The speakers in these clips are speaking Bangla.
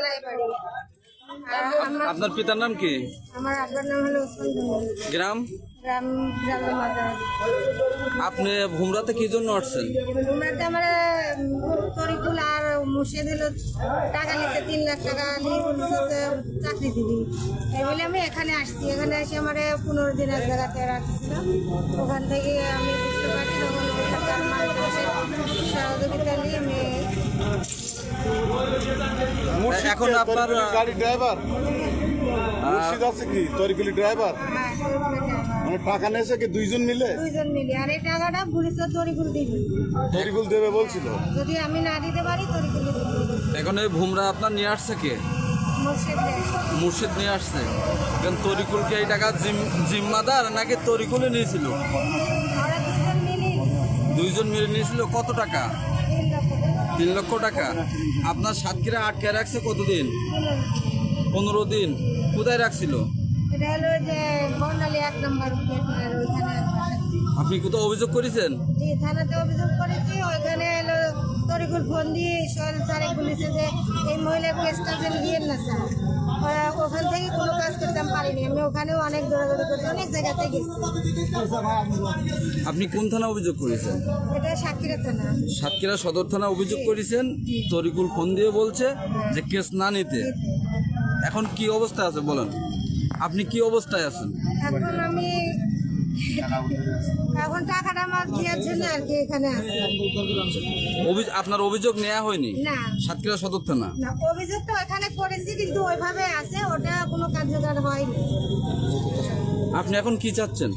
বাড়ি আপনার পিতার নাম কি? আমার আব্বার নাম হলো গ্রাম? গ্রাম আপনি ভুমরাতে কি জন্য আসছেন? তোমরাতে আমার তরিকুল আর মুর্শিদ হলো টাকা নিচ্ছে তিন লাখ টাকা নিয়ে চাকরি দিবি। এই বলে আমি এখানে আসছি। এখানে এসে আমার পনেরো দিন এক জায়গাতে রাখছিল ওখান থেকে আমি বুঝতে পারি তখন সহযোগিতা নিয়ে আমি এখন আপনার, গাড়ি ড্রাইভার মুর্শিদ আছে কি? তরিকুলি ড্রাইভার হ্যাঁ। মানে টাকা নিয়েছে কি দুইজন মিলে? দুইজন মিলে। আর এই টাকাটা পুলিশের তরিকুল দিবি। তরিকুল দেবে বলছিল। যদি আমি না দিতে পারি তরিকুল দিবি। এখন এই ভুমরা আপনার নিয়ে আসছে কে? মুর্শিদ নিয়ে আসছে। এখন তরিকুলকে এই টাকা জিম- জিম্মাদার নাকি তরিকুলে নিয়েছিল? ওরা দুজন মিলে। দুইজন মিলে নিয়েছিল কত টাকা? তিন লক্ষ টাকা? আপনার সাতক্ষীরা আটকে রাখছে কতদিন? পনেরো দিন। কোথায় রাখছিল? আপনি কোথাও অভিযোগ করেছেন? থানাতে অভিযোগ করেছি। ওইখানে এলো তরিকুল ফোন দিয়ে সোহেল স্যারে বলেছে যে এই মহিলা কেসটা যেন দিয়ে না স্যার। ওখান থেকে কোনো কাজ করতাম পারিনি। আমি ওখানেও অনেক দৌড়াদৌড়ি করতে অনেক জায়গাতে গেছি। আপনি কোন থানা অভিযোগ করেছেন? এটা সাতক্ষীরা থানা। সাতক্ষীরা সদর থানা অভিযোগ করেছেন? তরিকুল ফোন দিয়ে বলছে যে কেস না নিতে। এখন কি অবস্থায় আছে বলেন? আপনি কি অবস্থায় আছেন? এখন আমি এখন টাকাটা আমার দেওয়ার জন্য আর কি এখানে আছি। অভি- আপনার অভিযোগ নেওয়া হয়নি? না। সাতক্ষীরা সদর থানা? না অভিযোগ তো ওখানে করেছি কিন্তু ওইভাবে আছে ওটা কোনো কার্যকর হয়নি। আপনি এখন কি চাচ্ছেন?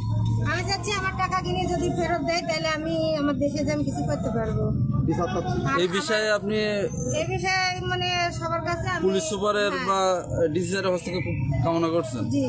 আমি চাচ্ছি আমার টাকা কিনে যদি ফেরত দেয় তাহলে আমি আমার দেশে যে আমি কিছু করতে পারব। এই বিষয়ে আপনি এই বিষয়ে মানে সবার কাছে আমি- পুলিশ সুপারের হ্যাঁ, বা ডিসিআর হস্তক্ষেপ কামনা করছেন? জি।